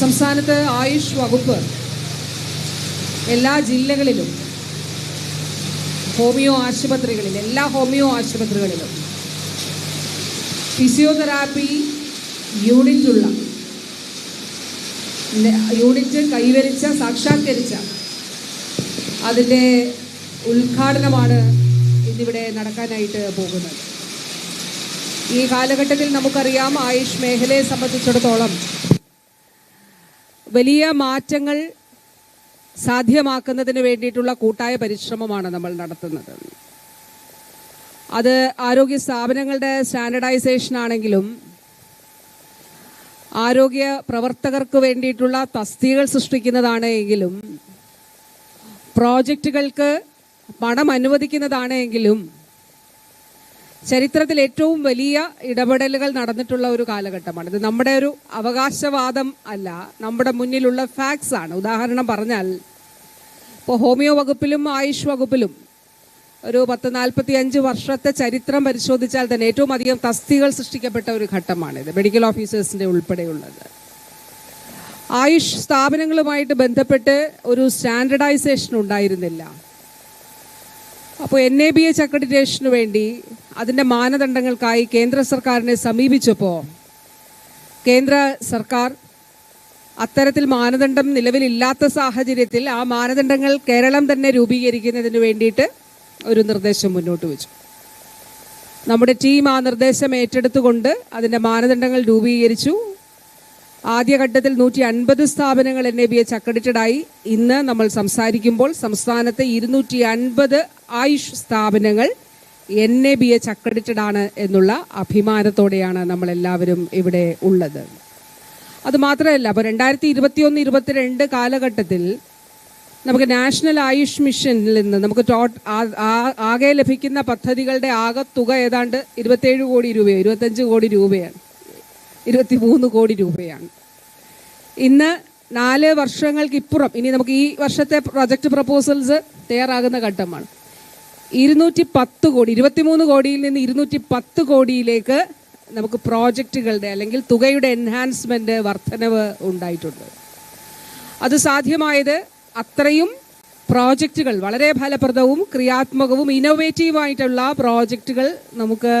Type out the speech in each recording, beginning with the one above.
സംസ്ഥാനത്ത് ആയുഷ് വകുപ്പ് എല്ലാ ജില്ലകളിലും ഹോമിയോ ആശുപത്രികളിൽ എല്ലാ ഹോമിയോ ആശുപത്രികളിലും ഫിസിയോതെറാപ്പി യൂണിറ്റുള്ള യൂണിറ്റ് കൈവരിച്ച സാക്ഷാത്കരിച്ച അതിന്റെ ഉദ്ഘാടനമാണ് ഇന്നിവിടെ നടക്കാനായിട്ട് പോകുന്നത്. ഈ കാലഘട്ടത്തിൽ നമുക്കറിയാം ആയുഷ് മേഖലയെ സംബന്ധിച്ചിടത്തോളം വലിയ മാറ്റങ്ങൾ സാധ്യമാക്കുന്നതിന് വേണ്ടിയിട്ടുള്ള കൂട്ടായ പരിശ്രമമാണ് നമ്മൾ നടത്തുന്നത്. അത് ആരോഗ്യ സ്ഥാപനങ്ങളുടെ സ്റ്റാൻഡർഡൈസേഷൻ ആണെങ്കിലും ആരോഗ്യ പ്രവർത്തകർക്ക് വേണ്ടിയിട്ടുള്ള തസ്തികകൾ സൃഷ്ടിക്കുന്നതാണ് എങ്കിലും പ്രോജക്റ്റുകൾക്ക് പണം അനുവദിക്കുന്നതാണ് എങ്കിലും ചരിത്രത്തിൽ ഏറ്റവും വലിയ ഇടപെടലുകൾ നടന്നിട്ടുള്ള ഒരു കാലഘട്ടമാണ്. ഇത് നമ്മുടെ ഒരു അവകാശവാദം അല്ല. നമ്മുടെ മുന്നിലുള്ള ഫാക്ട്സ് ആണ്. ഉദാഹരണം പറഞ്ഞാൽ ഇപ്പോൾ ഹോമിയോ വകുപ്പിലും ആയുഷ് വകുപ്പിലും ഒരു പത്ത് നാൽപ്പത്തി അഞ്ച് വർഷത്തെ ചരിത്രം പരിശോധിച്ചാൽ തന്നെ ഏറ്റവും അധികം തസ്തികൾ സൃഷ്ടിക്കപ്പെട്ട ഒരു ഘട്ടമാണിത് മെഡിക്കൽ ഓഫീസേഴ്സിന്റെ ഉൾപ്പെടെയുള്ളത്. ആയുഷ് സ്ഥാപനങ്ങളുമായിട്ട് ബന്ധപ്പെട്ട് ഒരു സ്റ്റാൻഡർഡൈസേഷൻ ഉണ്ടായിരുന്നില്ല. അപ്പോൾ എൻ എ ബി എച്ച് അക്രഡിറ്റേഷന് വേണ്ടി അതിന്റെ മാനദണ്ഡങ്ങൾക്കായി കേന്ദ്ര സർക്കാരിനെ സമീപിച്ചപ്പോൾ കേന്ദ്ര സർക്കാർ അത്തരത്തിൽ മാനദണ്ഡം നിലവിലില്ലാത്ത സാഹചര്യത്തിൽ ആ മാനദണ്ഡങ്ങൾ കേരളം തന്നെ രൂപീകരിക്കുന്നതിന് വേണ്ടിയിട്ട് ഒരു നിർദ്ദേശം മുന്നോട്ട് വെച്ചു. നമ്മുടെ ടീം ആ നിർദ്ദേശം ഏറ്റെടുത്തുകൊണ്ട് അതിന്റെ മാനദണ്ഡങ്ങൾ രൂപീകരിച്ചു. ആദ്യഘട്ടത്തിൽ നൂറ്റി അൻപത് സ്ഥാപനങ്ങൾ എൻ എ ബി എച്ച് അക്രഡിറ്റഡായി. ഇന്ന് നമ്മൾ സംസാരിക്കുമ്പോൾ സംസ്ഥാനത്തെ ഇരുന്നൂറ്റി അൻപത് ആയുഷ് സ്ഥാപനങ്ങൾ N A B H accredited ആണ് എന്നുള്ള അഭിമാനത്തോടെയാണ് നമ്മൾ എല്ലാവരും ഇവിടെ ഉള്ളത്. അത് മാത്രമല്ല അപ്പോൾ രണ്ടായിരത്തി ഇരുപത്തിയൊന്ന് ഇരുപത്തിരണ്ട് കാലഘട്ടത്തിൽ നമുക്ക് നാഷണൽ ആയുഷ് മിഷനിൽ നിന്ന് നമുക്ക് ടോട്ട് ആകെ ലഭിക്കുന്ന പദ്ധതികളുടെ ആകെ തുക ഏതാണ്ട് ഇരുപത്തേഴ് കോടി രൂപയോ ഇരുപത്തഞ്ച് കോടി രൂപയാണ്. ഇരുപത്തി മൂന്ന് കോടി രൂപയാണ്. ഇന്ന് നാല് വർഷങ്ങൾക്കിപ്പുറം ഇനി നമുക്ക് ഈ വർഷത്തെ പ്രൊജക്ട് പ്രപ്പോസൽസ് തയ്യാറാകുന്ന ഘട്ടമാണ്. ഇരുന്നൂറ്റി പത്ത് കോടി ഇരുപത്തിമൂന്ന് കോടിയിൽ നിന്ന് ഇരുന്നൂറ്റി പത്ത് കോടിയിലേക്ക് നമുക്ക് പ്രോജക്റ്റുകളുടെ അല്ലെങ്കിൽ തുകയുടെ എൻഹാൻസ്മെന്റ് വർധനവ് ഉണ്ടായിട്ടുണ്ട്. അത് സാധ്യമായത് അത്രയും പ്രോജക്റ്റുകൾ വളരെ ഫലപ്രദവും ക്രിയാത്മകവും ഇന്നോവേറ്റീവായിട്ടുള്ള പ്രോജക്റ്റുകൾ നമുക്ക്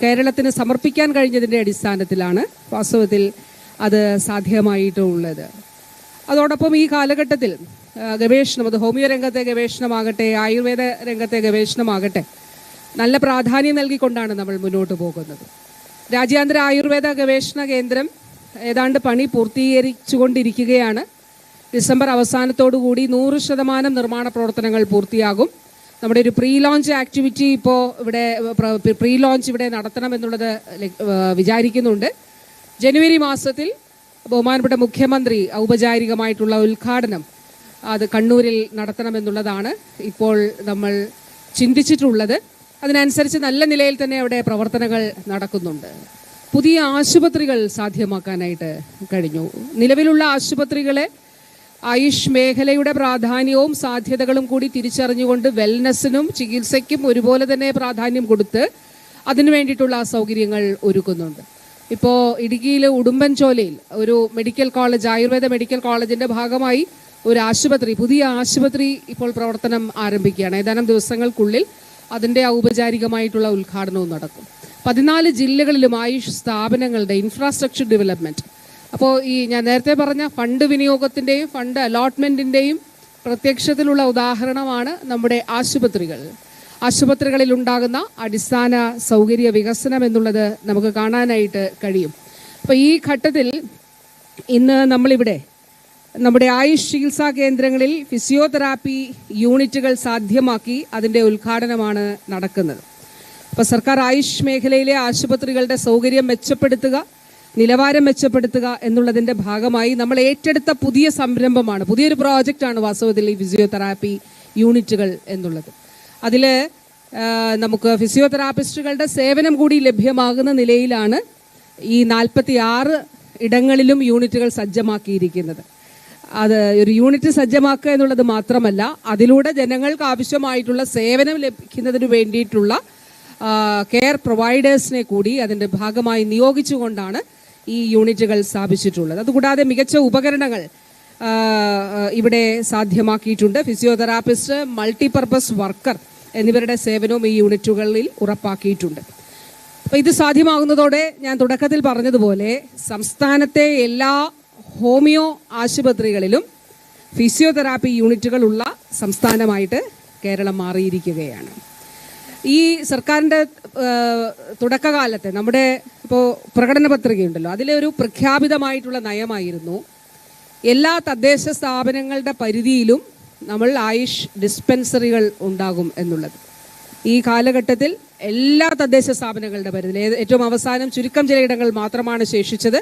കേരളത്തിന് സമർപ്പിക്കാൻ കഴിഞ്ഞതിന്റെ അടിസ്ഥാനത്തിലാണ് വാസ്തവത്തിൽ അത് സാധ്യമായിട്ടുള്ളത്. അതോടൊപ്പം ഈ കാലഘട്ടത്തിൽ ഗവേഷണം അത് ഹോമിയോ രംഗത്തെ ഗവേഷണമാകട്ടെ ആയുർവേദ രംഗത്തെ ഗവേഷണമാകട്ടെ നല്ല പ്രാധാന്യം നൽകിക്കൊണ്ടാണ് നമ്മൾ മുന്നോട്ട് പോകുന്നത്. രാജ്യാന്തര ആയുർവേദ ഗവേഷണ കേന്ദ്രം ഏതാണ്ട് പണി പൂർത്തീകരിച്ചുകൊണ്ടിരിക്കുകയാണ്. ഡിസംബർ അവസാനത്തോടു കൂടി നൂറ് ശതമാനം നിർമ്മാണ പ്രവർത്തനങ്ങൾ പൂർത്തിയാകും. നമ്മുടെ ഒരു പ്രീ ലോഞ്ച് ആക്ടിവിറ്റി ഇപ്പോൾ ഇവിടെ പ്രീ ലോഞ്ച് ഇവിടെ നടത്തണമെന്നുള്ളത് വിചാരിക്കുന്നുണ്ട്. ജനുവരി മാസത്തിൽ ബഹുമാനപ്പെട്ട മുഖ്യമന്ത്രി ഔപചാരികമായിട്ടുള്ള ഉദ്ഘാടനം അത് കണ്ണൂരിൽ നടത്തണമെന്നുള്ളതാണ് ഇപ്പോൾ നമ്മൾ ചിന്തിച്ചിട്ടുള്ളത്. അതിനനുസരിച്ച് നല്ല നിലയിൽ തന്നെ അവിടെ പ്രവർത്തനങ്ങൾ നടക്കുന്നുണ്ട്. പുതിയ ആശുപത്രികൾ സാധ്യമാക്കാനായിട്ട് കഴിഞ്ഞു. നിലവിലുള്ള ആശുപത്രികളെ ആയുഷ് മേഖലയുടെ പ്രാധാന്യവും സാധ്യതകളും കൂടി തിരിച്ചറിഞ്ഞുകൊണ്ട് വെൽനസ്സിനും ചികിത്സയ്ക്കും ഒരുപോലെ തന്നെ പ്രാധാന്യം കൊടുത്ത് അതിനു വേണ്ടിയിട്ടുള്ള സൗകര്യങ്ങൾ ഒരുക്കുന്നുണ്ട്. ഇപ്പോൾ ഇടുക്കിയിലെ ഉടുമ്പൻചോലയിൽ ഒരു മെഡിക്കൽ കോളേജ് ആയുർവേദ മെഡിക്കൽ കോളേജിന്റെ ഭാഗമായി ഒരു ആശുപത്രി പുതിയ ആശുപത്രി ഇപ്പോൾ പ്രവർത്തനം ആരംഭിക്കുകയാണ്. ഏതാനും ദിവസങ്ങൾക്കുള്ളിൽ അതിന്റെ ഔപചാരികമായിട്ടുള്ള ഉദ്ഘാടനവും നടക്കും. പതിനാല് ജില്ലകളിലും ആയുഷ് സ്ഥാപനങ്ങളുടെ ഇൻഫ്രാസ്ട്രക്ചർ ഡെവലപ്മെന്റ് അപ്പോൾ ഈ ഞാൻ നേരത്തെ പറഞ്ഞ ഫണ്ട് വിനിയോഗത്തിന്റെയും ഫണ്ട് അലോട്ട്മെന്റിന്റെയും പ്രത്യക്ഷത്തിലുള്ള ഉദാഹരണമാണ് നമ്മുടെ ആശുപത്രികൾ. ആശുപത്രികളിൽ ഉണ്ടാകുന്ന അടിസ്ഥാന സൗകര്യ വികസനം എന്നുള്ളത് നമുക്ക് കാണാനായിട്ട് കഴിയും. അപ്പോൾ ഈ ഘട്ടത്തിൽ ഇന്ന് നമ്മളിവിടെ നമ്മുടെ ആയുഷ് ചികിത്സാ കേന്ദ്രങ്ങളിൽ ഫിസിയോതെറാപ്പി യൂണിറ്റുകൾ സാധ്യമാക്കി അതിന്റെ ഉദ്ഘാടനമാണ് നടക്കുന്നത്. അപ്പോൾ സർക്കാർ ആയുഷ് മേഖലയിലെ ആശുപത്രികളുടെ സൗകര്യം മെച്ചപ്പെടുത്തുക നിലവാരം മെച്ചപ്പെടുത്തുക എന്നുള്ളതിന്റെ ഭാഗമായി നമ്മൾ ഏറ്റെടുത്ത പുതിയ സംരംഭമാണ്. പുതിയൊരു പ്രോജക്റ്റാണ് വാസ്തവത്തിൽ ഈ ഫിസിയോതെറാപ്പി യൂണിറ്റുകൾ എന്നുള്ളത്. അതിൽ നമുക്ക് ഫിസിയോതെറാപ്പിസ്റ്റുകളുടെ സേവനം കൂടി ലഭ്യമാകുന്ന നിലയിലാണ് ഈ നാൽപ്പത്തി ആറ് ഇടങ്ങളിലും യൂണിറ്റുകൾ സജ്ജമാക്കിയിരിക്കുന്നത്. അത് ഒരു യൂണിറ്റ് സജ്ജമാക്കുക എന്നുള്ളത് മാത്രമല്ല അതിലൂടെ ജനങ്ങൾക്ക് ആവശ്യമായിട്ടുള്ള സേവനം ലഭിക്കുന്നതിന് വേണ്ടിയിട്ടുള്ള കെയർ പ്രൊവൈഡേഴ്സിനെ കൂടി അതിന്റെ ഭാഗമായി നിയോഗിച്ചുകൊണ്ടാണ് ഈ യൂണിറ്റുകൾ സ്ഥാപിച്ചിട്ടുള്ളത്. അതുകൂടാതെ മികച്ച ഉപകരണങ്ങൾ ഇവിടെ സാധ്യമാക്കിയിട്ടുണ്ട്. ഫിസിയോതെറാപ്പിസ്റ്റ് മൾട്ടിപർപ്പസ് വർക്കർ എന്നിവരുടെ സേവനവും ഈ യൂണിറ്റുകളിൽ ഉറപ്പാക്കിയിട്ടുണ്ട്. അപ്പോൾ ഇത് സാധ്യമാകുന്നതോടെ ഞാൻ തുടക്കത്തിൽ പറഞ്ഞതുപോലെ സംസ്ഥാനത്തെ എല്ലാ ഹോമിയോ ആശുപത്രികളിലും ഫിസിയോതെറാപ്പി യൂണിറ്റുകളുള്ള സംസ്ഥാനമായിട്ട് കേരളം മാറിയിരിക്കുകയാണ്. ഈ സർക്കാരിന്റെ തുടക്കകാലത്തെ നമ്മുടെ ഇപ്പോൾ പ്രകടന പത്രികയുണ്ടല്ലോ. അതിലെ ഒരു പ്രഖ്യാപിതമായിട്ടുള്ള നയമായിരുന്നു. എല്ലാ തദ്ദേശ സ്ഥാപനങ്ങളുടെ പരിധിയിലും നമ്മൾ ആയുഷ് ഡിസ്പെൻസറികൾ ഉണ്ടാകും എന്നുള്ളത്. ഈ കാലഘട്ടത്തിൽ എല്ലാ തദ്ദേശ സ്ഥാപനങ്ങളുടെ പരിധിയിൽ ഏറ്റവും അവസാനം ചുരുക്കം ചിലയിടങ്ങൾ മാത്രമാണ് ശേഷിച്ചത്.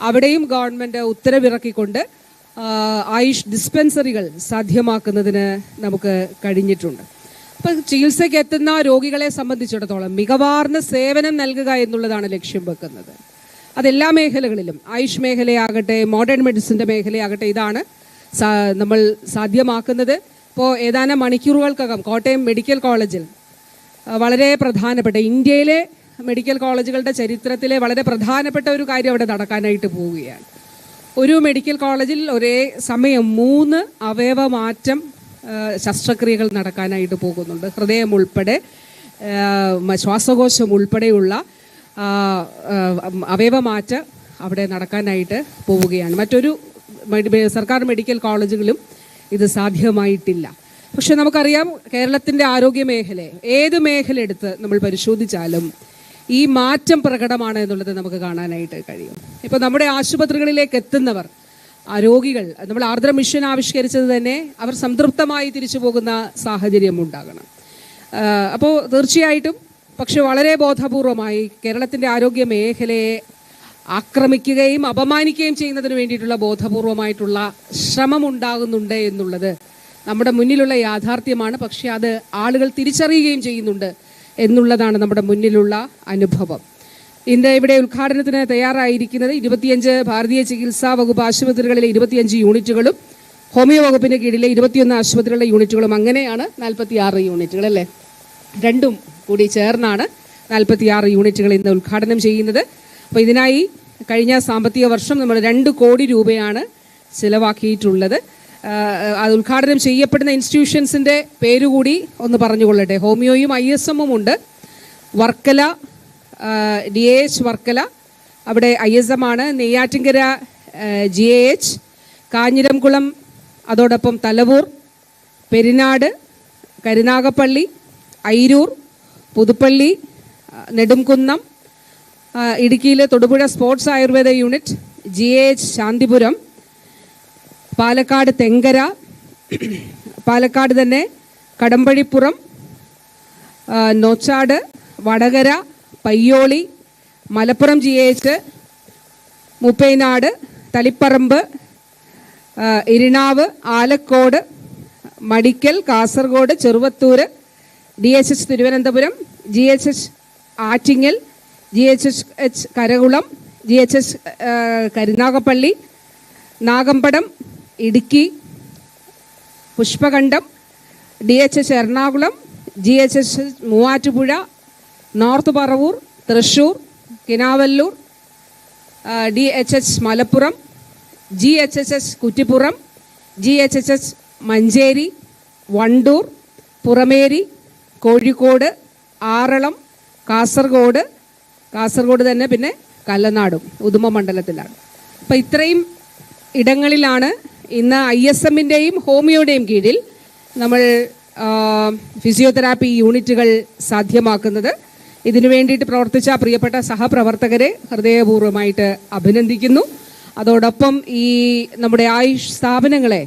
അവിടെയും ഗവൺമെന്റ് ഉത്തരവിറക്കിക്കൊണ്ട് ആയുഷ് ഡിസ്പെൻസറികൾ സാധ്യമാക്കുന്നതിന് നമുക്ക് കഴിഞ്ഞിട്ടുണ്ട്. അപ്പം ചികിത്സയ്ക്ക് എത്തുന്ന രോഗികളെ സംബന്ധിച്ചിടത്തോളം മികവാർന്ന സേവനം നൽകുക എന്നുള്ളതാണ് ലക്ഷ്യം വെക്കുന്നത്. അതെല്ലാ മേഖലകളിലും ആയുഷ് മേഖലയാകട്ടെ മോഡേൺ മെഡിസിന്റെ മേഖലയാകട്ടെ ഇതാണ് നമ്മൾ സാധ്യമാക്കുന്നത്. ഇപ്പോൾ ഏതാനും മണിക്കൂറുകൾക്കകം കോട്ടയം മെഡിക്കൽ കോളേജിൽ വളരെ പ്രധാനപ്പെട്ട ഇന്ത്യയിലെ മെഡിക്കൽ കോളേജുകളുടെ ചരിത്രത്തിലെ വളരെ പ്രധാനപ്പെട്ട ഒരു കാര്യം അവിടെ നടക്കാനായിട്ട് പോവുകയാണ്. ഒരു മെഡിക്കൽ കോളേജിൽ ഒരേ സമയം മൂന്ന് അവയവ മാറ്റം ആ, ശസ്ത്രക്രിയകൾ നടക്കാനായിട്ട് പോകുന്നുണ്ട്. ഹൃദയം ഉൾപ്പെടെ ശ്വാസകോശം ഉൾപ്പെടെയുള്ള അവയവമാറ്റ അവിടെ നടക്കാനായിട്ട് പോവുകയാണ്. മറ്റൊരു സർക്കാർ മെഡിക്കൽ കോളേജുകളും ഇത് സാധ്യമായിട്ടില്ല. പക്ഷെ നമുക്കറിയാം കേരളത്തിന്റെ ആരോഗ്യ മേഖല ഏത് മേഖല എടുത്ത് നമ്മൾ പരിശോധിച്ചാലും ഈ മാറ്റം പ്രകടമാണ് എന്നുള്ളത് നമുക്ക് കാണാനായിട്ട് കഴിയും. ഇപ്പോൾ നമ്മുടെ ആശുപത്രികളിലേക്ക് എത്തുന്നവർ രോഗികൾ നമ്മൾ ആർദ്ര മിഷൻ ആവിഷ്കരിച്ചത് തന്നെ അവർ സംതൃപ്തമായി തിരിച്ചു പോകുന്ന സാഹചര്യം ഉണ്ടാകണം. അപ്പോൾ തീർച്ചയായിട്ടും പക്ഷെ വളരെ ബോധപൂർവമായി കേരളത്തിന്റെ ആരോഗ്യ മേഖലയെ ആക്രമിക്കുകയും അപമാനിക്കുകയും ചെയ്യുന്നതിന് വേണ്ടിയിട്ടുള്ള ബോധപൂർവമായിട്ടുള്ള ശ്രമം ഉണ്ടാകുന്നുണ്ട് എന്നുള്ളത് നമ്മുടെ മുന്നിലുള്ള യാഥാർത്ഥ്യമാണ്. പക്ഷെ അത് ആളുകൾ തിരിച്ചറിയുകയും ചെയ്യുന്നുണ്ട് എന്നുള്ളതാണ് നമ്മുടെ മുന്നിലുള്ള അനുഭവം. ഇന്ന് ഇവിടെ ഉദ്ഘാടനത്തിന് തയ്യാറായിരിക്കുന്നത് ഇരുപത്തിയഞ്ച് ഭാരതീയ ചികിത്സാ വകുപ്പ് ആശുപത്രികളിലെ ഇരുപത്തിയഞ്ച് യൂണിറ്റുകളും ഹോമിയോ വകുപ്പിന്റെ കീഴിലെ ഇരുപത്തിയൊന്ന് ആശുപത്രികളുടെ യൂണിറ്റുകളും അങ്ങനെയാണ് നാൽപ്പത്തിയാറ് യൂണിറ്റുകൾ അല്ലേ? രണ്ടും കൂടി ചേർന്നാണ് നാൽപ്പത്തിയാറ് യൂണിറ്റുകൾ ഇന്ന് ഉദ്ഘാടനം ചെയ്യുന്നത്. അപ്പോൾ ഇതിനായി കഴിഞ്ഞ സാമ്പത്തിക വർഷം നമ്മൾ രണ്ട് കോടി രൂപയാണ് ചിലവാക്കിയിട്ടുള്ളത്. അത് ഉദ്ഘാടനം ചെയ്യപ്പെടുന്ന ഇൻസ്റ്റിറ്റ്യൂഷൻസിന്റെ പേരുകൂടി ഒന്ന് പറഞ്ഞുകൊള്ളട്ടെ. ഹോമിയോയും ഐ എസ് എമ്മും ഉണ്ട്. Varkala D A H Varkala. അവിടെ ഐ എസ് എം ആണ്. Neyyattinkara G A H Kanjiramkulam അതോടൊപ്പം തലവൂർ പെരിനാട് കരുനാഗപ്പള്ളി ഐരൂർ പുതുപ്പള്ളി നെടുംകുന്നം ഇടുക്കിയിലെ Thodupuzha sports Ayurveda unit G A H Santhipuram Palakkad Thenkara Palakkad തന്നെ Kadampazhipuram Nochad Vadakara Payyoli Malappuram G H Muppainad Taliparamba Irinave Alakode Madikkal Kasaragod Cheruvathur D H H Thiruvananthapuram G H H Attingal G H H H Karakulam G H H Karunagappally Nagampadam Idukki Pushpakandam D H H Ernakulam G H H Muvattupuzha North Paravur Thrissur Kinavallur D H H Malappuram G H H H Kuttippuram G H H H Manjeri Wandoor Purameri Kozhikode Aralam Kasaragod Kasaragod തന്നെ പിന്നെ കല്ലനാടും ഉദുമ മണ്ഡലത്തിലാണ്. അപ്പം ഇത്രയും ഇടങ്ങളിലാണ് ഇന്ന് I S എമ്മിന്റെയും ഹോമിയോയുടെയും കീഴിൽ നമ്മൾ physiotherapy യൂണിറ്റുകൾ സാധ്യമാക്കുന്നത്. ഇതിനു വേണ്ടിയിട്ട് പ്രവർത്തിച്ച പ്രിയപ്പെട്ട സഹപ്രവർത്തകരെ ഹൃദയപൂർവമായിട്ട് അഭിനന്ദിക്കുന്നു. അതോടൊപ്പം ഈ നമ്മുടെ ആയുഷ് സ്ഥാപനങ്ങളെ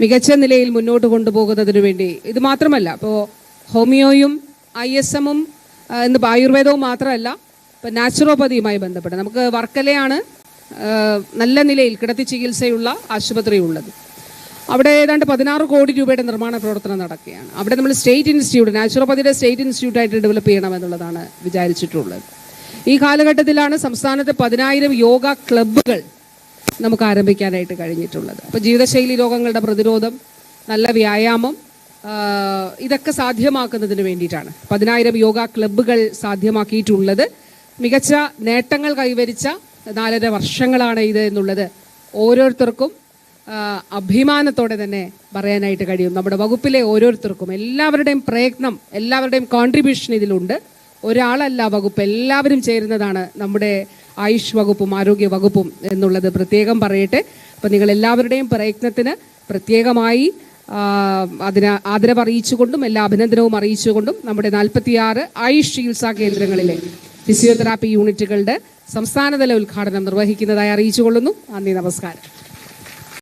മികച്ച നിലയിൽ മുന്നോട്ട് കൊണ്ടുപോകുന്നതിന് വേണ്ടി ഇത് മാത്രമല്ല ഇപ്പോൾ ഹോമിയോയും ഐ എസ് എമ്മും എന്ന് ആയുർവേദവും മാത്രമല്ല ഇപ്പം നാച്ചുറോപ്പതിയുമായി ബന്ധപ്പെട്ട് നമുക്ക് വർക്കലയാണ് നല്ല നിലയിൽ കിടത്തി ചികിത്സയുള്ള ആശുപത്രി ഉള്ളത് അവിടെ ഏതാണ്ട് പതിനാറ് കോടി രൂപയുടെ നിർമ്മാണ പ്രവർത്തനം നടക്കുകയാണ്. അവിടെ നമ്മൾ സ്റ്റേറ്റ് ഇൻസ്റ്റിറ്റ്യൂട്ട് നാച്ചുറോപ്പതിയുടെ സ്റ്റേറ്റ് ഇൻസ്റ്റിറ്റ്യൂട്ട് ആയിട്ട് ഡെവലപ്പ് ചെയ്യണമെന്നുള്ളതാണ് വിചാരിച്ചിട്ടുള്ളത്. ഈ കാലഘട്ടത്തിലാണ് സംസ്ഥാനത്ത് പതിനായിരം യോഗ ക്ലബ്ബുകൾ നമുക്ക് ആരംഭിക്കാനായിട്ട് കഴിഞ്ഞിട്ടുള്ളത്. അപ്പോൾ ജീവിതശൈലി രോഗങ്ങളുടെ പ്രതിരോധം നല്ല വ്യായാമം ഇതൊക്കെ സാധ്യമാക്കുന്നതിന് വേണ്ടിയിട്ടാണ്. പതിനായിരം യോഗ ക്ലബ്ബുകൾ സാധ്യമാക്കിയിട്ടുള്ളത്. മികച്ച നേട്ടങ്ങൾ കൈവരിച്ച നാലര വർഷങ്ങളാണ് ഇത് എന്നുള്ളത് ഓരോരുത്തർക്കും അഭിമാനത്തോടെ തന്നെ പറയാനായിട്ട് കഴിയും. നമ്മുടെ വകുപ്പിലെ ഓരോരുത്തർക്കും എല്ലാവരുടെയും പ്രയത്നം എല്ലാവരുടെയും കോൺട്രിബ്യൂഷൻ ഇതിലുണ്ട്. ഒരാളല്ല വകുപ്പ് എല്ലാവരും ചേരുന്നതാണ് നമ്മുടെ ആയുഷ് വകുപ്പും ആരോഗ്യ വകുപ്പും എന്നുള്ളത് പ്രത്യേകം പറയട്ടെ. അപ്പം നിങ്ങൾ എല്ലാവരുടെയും പ്രയത്നത്തിന് പ്രത്യേകമായി അതിന് ആദരവ് അറിയിച്ചുകൊണ്ടും എല്ലാ അഭിനന്ദനവും അറിയിച്ചുകൊണ്ടും നമ്മുടെ നാൽപ്പത്തിയാറ് ആയുഷ് ചികിത്സാ കേന്ദ്രങ്ങളിലെ ഫിസിയോതെറാപ്പി യൂണിറ്റുകളുടെ സംസ്ഥാനതല ഉദ്ഘാടനം നിർവഹിക്കുന്നതായി അറിയിച്ചുകൊള്ളുന്നു. നന്ദി നമസ്കാരം.